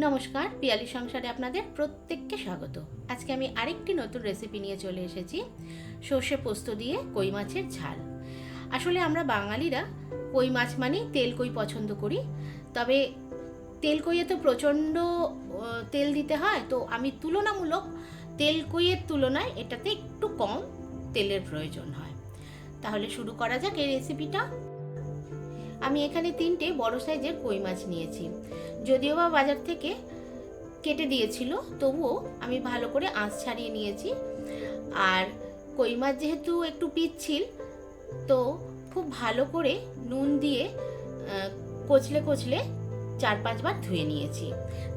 নমস্কার, পিয়ালি সংসারে আপনাদের প্রত্যেককে স্বাগত। আজকে আমি আরেকটি নতুন রেসিপি নিয়ে চলে এসেছি, সর্ষে পোস্ত দিয়ে কই মাছের ঝাল। আসলে আমরা বাঙালিরা কই মাছ মানেই তেল কই পছন্দ করি, তবে তেল কইয়ে তো প্রচণ্ড তেল দিতে হয়, তো আমি তুলনামূলক তেল কইয়ের তুলনায় এটাতে একটু কম তেলের প্রয়োজন হয়। তাহলে শুরু করা যাক এই রেসিপিটা আমি এখানে তিনটে বড় সাইজের কই মাছ নিয়েছি। যদিও বা বাজার থেকে কেটে দিয়েছিল, তবুও আমি ভালো করে আঁশ ছাড়িয়ে নিয়েছি। আর কই মাছ যেহেতু একটু পিচ্ছিল, তো খুব ভালো করে নুন দিয়ে কচলে কচলে চার পাঁচবার ধুয়ে নিয়েছি।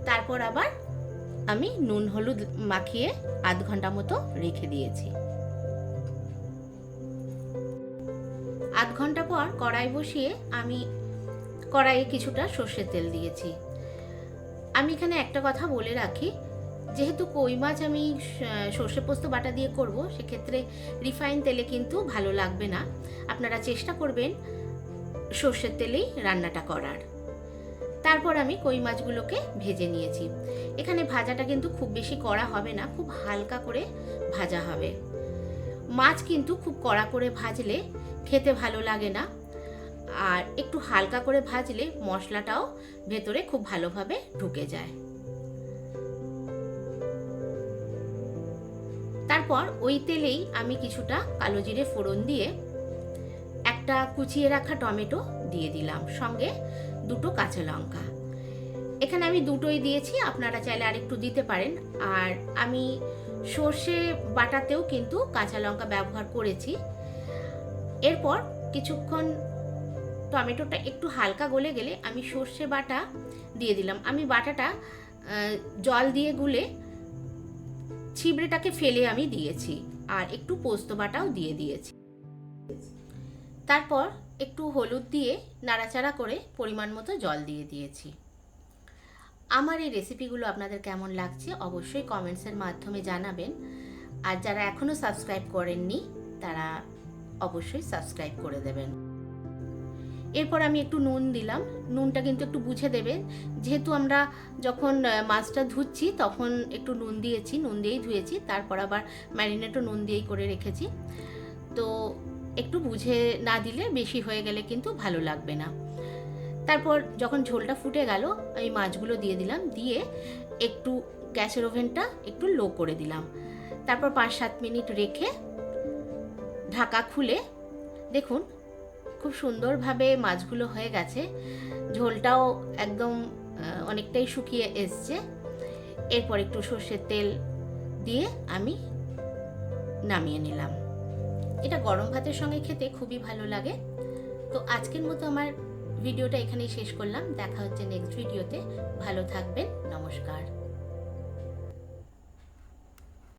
তারপর আবার আমি নুন হলুদ মাখিয়ে আধ ঘণ্টা মতো রেখে দিয়েছি। আধ ঘণ্টা পর কড়াই বসিয়ে আমি কড়াইয়ে কিছুটা সর্ষের তেল দিয়েছি। আমি এখানে একটা কথা বলে রাখি, যেহেতু কই মাছ আমি সর্ষে পোস্ত বাটা দিয়ে করব, সেক্ষেত্রে রিফাইন তেলে কিন্তু ভালো লাগবে না। আপনারা চেষ্টা করবেন সর্ষের তেলেই রান্নাটা করার। তারপর আমি কই মাছগুলোকে ভেজে নিয়েছি। এখানে ভাজাটা কিন্তু খুব বেশি কড়া হবে না, খুব হালকা করে ভাজা হবে। মাছ কিন্তু খুব কড়া করে ভাজলে খেতে ভালো লাগে না। আর একটু হালকা করে ভাজলে মশলাটাও ভেতরে খুব ভালোভাবে ঢুকে যায়। তারপর ওই তেলেই আমি কিছুটা কালো জিরে ফোড়ন দিয়ে একটা কুচিয়ে রাখা টমেটো দিয়ে দিলাম, সঙ্গে দুটো কাঁচা লঙ্কা। এখানে আমি দুটোই দিয়েছি, আপনারা চাইলে আরেকটু দিতে পারেন। আর আমি সর্ষে বাটাতেও কিন্তু কাঁচা লঙ্কা ব্যবহার করেছি। এরপর কিছুক্ষণ টমেটোটা একটু হালকা গলে গেলে আমি সর্ষে বাটা দিয়ে দিলাম। আমি বাটাটা জল দিয়ে গুলে ছিবড়েটাকে ফেলে আমি দিয়েছি আর একটু পোস্ত বাটাও দিয়ে দিয়েছি। তারপর একটু হলুদ দিয়ে নাড়াচাড়া করে পরিমাণ মতো জল দিয়ে দিয়েছি। আমার এই রেসিপিগুলো আপনাদের কেমন লাগছে অবশ্যই কমেন্টসের মাধ্যমে জানাবেন। আর যারা এখনও সাবস্ক্রাইব করেননি, তারা অবশ্যই সাবস্ক্রাইব করে দেবেন। এরপর আমি একটু নুন দিলাম। নুনটা কিন্তু একটু বুঝে দেবেন। যেহেতু আমরা যখন মাছটা ধুচ্ছি, তখন একটু নুন দিয়েছি, নুন দিয়েই ধুয়েছি। তারপর আবার ম্যারিনেটও নুন দিয়েই করে রেখেছি। তো একটু বুঝে না দিলে বেশি হয়ে গেলে কিন্তু ভালো লাগবে না। তারপর যখন ঝোলটা ফুটে গেল, আমি মাছগুলো দিয়ে দিলাম, দিয়ে একটু গ্যাসের ওভেনটা একটু লো করে দিলাম। তারপর পাঁচ সাত মিনিট রেখে ঢাকা খুলে দেখুন, খুব সুন্দরভাবে মাছগুলো হয়ে গেছে। ঝোলটাও একদম অনেকটাই শুকিয়ে এসছে। এরপর একটু সর্ষের তেল দিয়ে আমি নামিয়ে নিলাম। এটা গরম ভাতের সঙ্গে খেতে খুবই ভালো লাগে। তো আজকের মতো আমার ভিডিওটা এখানেই শেষ করলাম। দেখা হচ্ছে নেক্সট ভিডিওতে ভালো থাকবেন। নমস্কার।